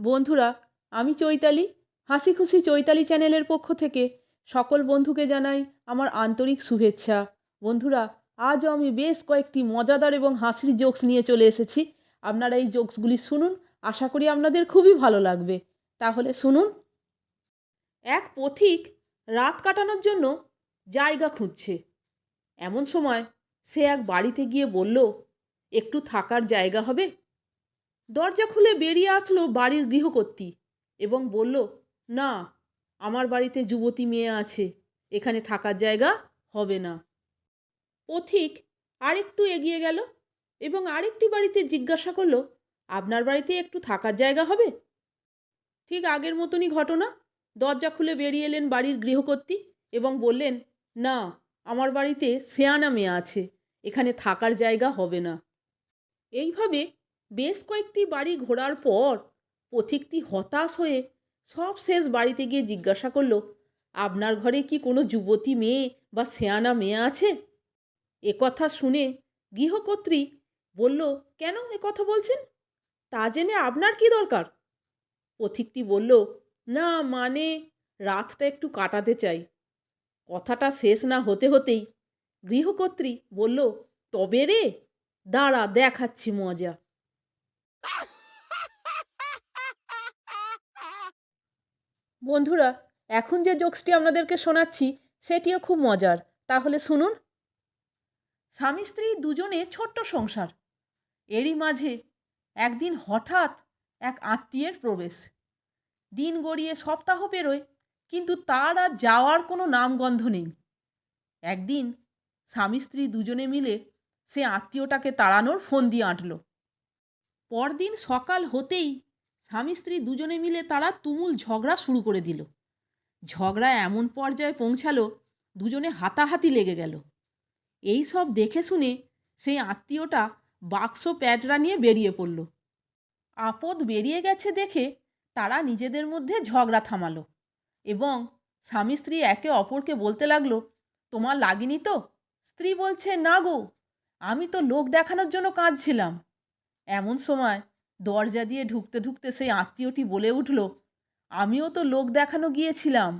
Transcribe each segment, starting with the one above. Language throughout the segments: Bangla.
বন্ধুরা, আমি চৈতালি। হাসি খুশি চৈতালি চ্যানেলের পক্ষ থেকে সকল বন্ধুকে জানাই আমার আন্তরিক শুভেচ্ছা। বন্ধুরা, আজও আমি বেশ কয়েকটি মজাদার এবং হাসির জোকস নিয়ে চলে এসেছি। আপনারা এই জোকসগুলি শুনুন, আশা করি আপনাদের খুবই ভালো লাগবে। তাহলে শুনুন। এক পথিক রাত কাটানোর জন্য জায়গা খুঁজছে। এমন সময় সে এক বাড়িতে গিয়ে বলল, একটু থাকার জায়গা হবে? দরজা খুলে বেরিয়ে আসলো বাড়ির গৃহকর্ত্রী এবং বলল, না, আমার বাড়িতে যুবতী মেয়ে আছে, এখানে থাকার জায়গা হবে না। পথিক আরেকটু এগিয়ে গেল এবং আরেকটি বাড়িতে জিজ্ঞাসা করল, আপনার বাড়িতে একটু থাকার জায়গা হবে? ঠিক আগের মতনই ঘটনা, দরজা খুলে বেরিয়ে এলেন বাড়ির গৃহকর্ত্রী এবং বললেন, না, আমার বাড়িতে সেয়ানা মেয়ে আছে, এখানে থাকার জায়গা হবে না। এইভাবে বেশ কয়েকটি বাড়ি ঘোরার পর পথিকটি হতাশ হয়ে সব শেষ বাড়িতে গিয়ে জিজ্ঞাসা করল, আপনার ঘরে কি কোনো যুবতী মেয়ে বা সেয়ানা মেয়ে আছে? এ কথা শুনে গৃহকর্ত্রী বলল, কেন এ কথা বলছেন? তা জেনে আপনার কি দরকার? পথিকটি বলল, না মানে রাতটা একটু কাটাতে চাই। কথাটা শেষ না হতে হতেই গৃহকর্ত্রী বলল, তবে রে, দাঁড়া, দেখাচ্ছি মজা। বন্ধুরা, এখন যে জোকসটি আপনাদেরকে শোনাচ্ছি, সেটিও খুব মজার। তাহলে শুনুন। স্বামী স্ত্রী দুজনে ছোট্ট সংসার। এরই মাঝে একদিন হঠাৎ এক আত্মীয়ের প্রবেশ। দিন গড়িয়ে সপ্তাহ পেরোয়, কিন্তু তার আর যাওয়ার কোনো নামগন্ধ নেই। একদিন স্বামী স্ত্রী দুজনে মিলে সে আত্মীয়টাকে তাড়ানোর ফোন দিয়ে আঁটল। পরদিন সকাল হতেই স্বামী স্ত্রী দুজনে মিলে তারা তুমুল ঝগড়া শুরু করে দিল। ঝগড়া এমন পর্যায়ে পৌঁছালো, দুজনে হাতাহাতি লেগে গেল। এই সব দেখে শুনে সেই আত্মীয়টা বাক্স প্যাডরা নিয়ে বেরিয়ে পড়ল। আপদ বেরিয়ে গেছে দেখে তারা নিজেদের মধ্যে ঝগড়া থামালো এবং স্বামী স্ত্রী একে অপরকে বলতে লাগল, তোমার লাগেনি তো? স্ত্রী বলছে, না গো, আমি তো লোক দেখানোর জন্য কাঁদছিলাম। এমন সময় দরজা দিয়ে ঢুকতে ঢুকতে সেই আত্মীয়টি বলে উঠল, আমিও তো লোক দেখানো গিয়েছিলাম,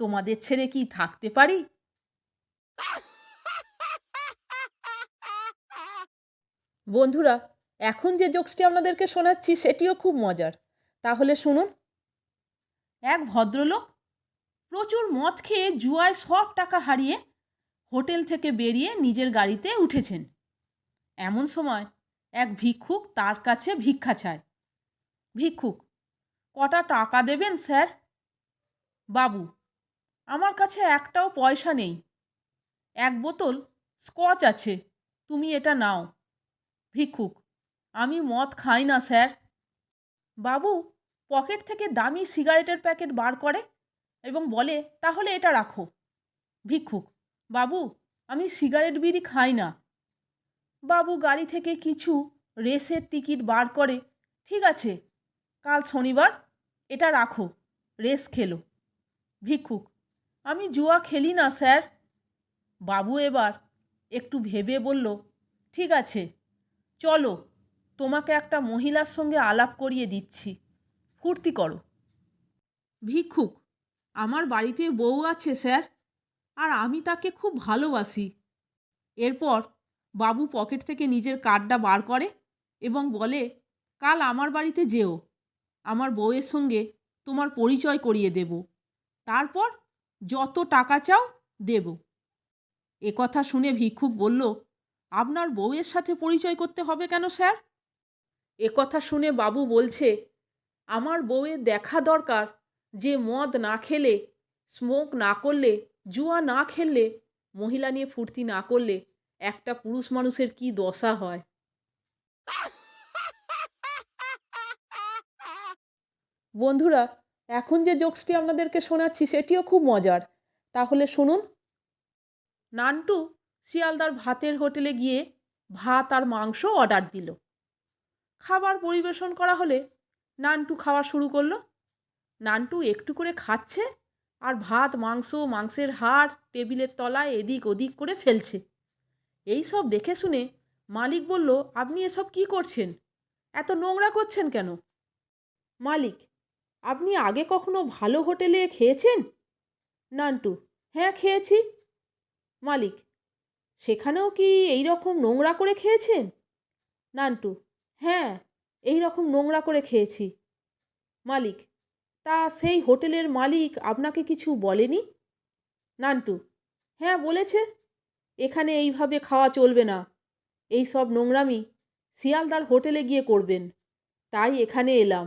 তোমাদের ছেড়ে কি থাকতে পারি? বন্ধুরা, এখন যে জোকসটি আপনাদেরকে শোনাচ্ছি সেটিও খুব মজার। তাহলে শুনুন। এক ভদ্রলোক প্রচুর মদ খেয়ে জুয়ায় সব টাকা হারিয়ে হোটেল থেকে বেরিয়ে নিজের গাড়িতে উঠেছেন। এমন সময় এক ভিক্ষুক তার কাছে ভিক্ষা চায়। ভিক্ষুক, কটা টাকা দেবেন স্যার? বাবু, আমার কাছে একটাও পয়সা নেই। এক বোতল স্কচ আছে, তুমি এটা নাও। ভিক্ষুক, আমি মদ খাই না স্যার। বাবু, পকেট থেকে দামি সিগারেটের প্যাকেট বার করে এবং বলে, তাহলে এটা রাখো। ভিক্ষুক, বাবু, আমি সিগারেট বিড়ি খাই না। বাবু গাড়ি থেকে কিছু রেসের টিকিট বার করে, ঠিক আছে, কাল শনিবার এটা রাখো, রেস খেলো। ভিক্ষুক, আমি জুয়া খেলি না, স্যার। বাবু এবার একটু ভেবে বলল, ঠিক আছে, চলো, তোমাকে একটা মহিলার সঙ্গে আলাপ করিয়ে দিচ্ছি, ফুর্তি করো। ভিক্ষুক, আমার বাড়িতে বউ আছে, স্যার, আর আমি তাকে খুব ভালোবাসি। এরপর বাবু পকেট থেকে নিজের কার্ডটা বার করে এবং বলে, কাল আমার বাড়িতে যেও, আমার বউয়ের সঙ্গে তোমার পরিচয় করিয়ে দেব। তারপর যত টাকা চাও দেব। এ কথা শুনে ভিক্ষুক বলল, আপনার বউয়ের সাথে পরিচয় করতে হবে কেন, স্যার? এ কথা শুনে বাবু বলছে, আমার বউয়ের দেখা দরকার, যে মদ না খেলে স্মোক না করলে, জুয়া না খেললে, মহিলা নিয়ে ফুর্তি না করলে একটা পুরুষ মানুষের কি দশা হয়? বন্ধুরা, এখন যে জোকসটি আপনাদেরকে শোনাচ্ছি, সেটিও খুব মজার। তাহলে শুনুন। নান্টু শিয়ালদার ভাতের হোটেলে গিয়ে ভাত আর মাংস অর্ডার দিল। খাবার পরিবেশন করা হলে নান্টু খাওয়া শুরু করল। নান্টু একটু করে খাচ্ছে আর ভাত, মাংস, মাংসের হাড় টেবিলের তলায় এদিক ওদিক করে ফেলছে। এই সব দেখে শুনে মালিক বলল, আপনি এসব কি করছেন? এত নোংরা করছেন কেন? মালিক, আপনি আগে কখনো ভালো হোটেলে খেয়েছেন? নান্টু হ্যাঁ খেয়েছি। মালিক, সেখানেও কি এই রকম নোংরা করে খেয়েছেন? নান্টু হ্যাঁ এই রকম নোংরা করে খেয়েছি। মালিক, তা সেই হোটেলের মালিক আপনাকে কিছু বলেনি? নান্টু হ্যাঁ বলেছে। এখানে এইভাবে খাওয়া চলবে না। এই সব নোংরামি শিয়ালদার হোটেলে গিয়ে করবেন। তাই এখানে এলাম।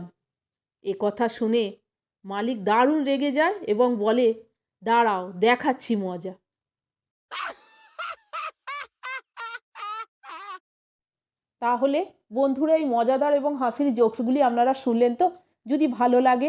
এ কথা শুনে মালিক দারুণ রেগে যায় এবং বলে, দাঁড়াও, দেখাচ্ছি মজা। তাহলে বন্ধুরা, এই মজাদার এবং হাসির জোকসগুলি আপনারা শুনলেন তো? যদি ভালো লাগে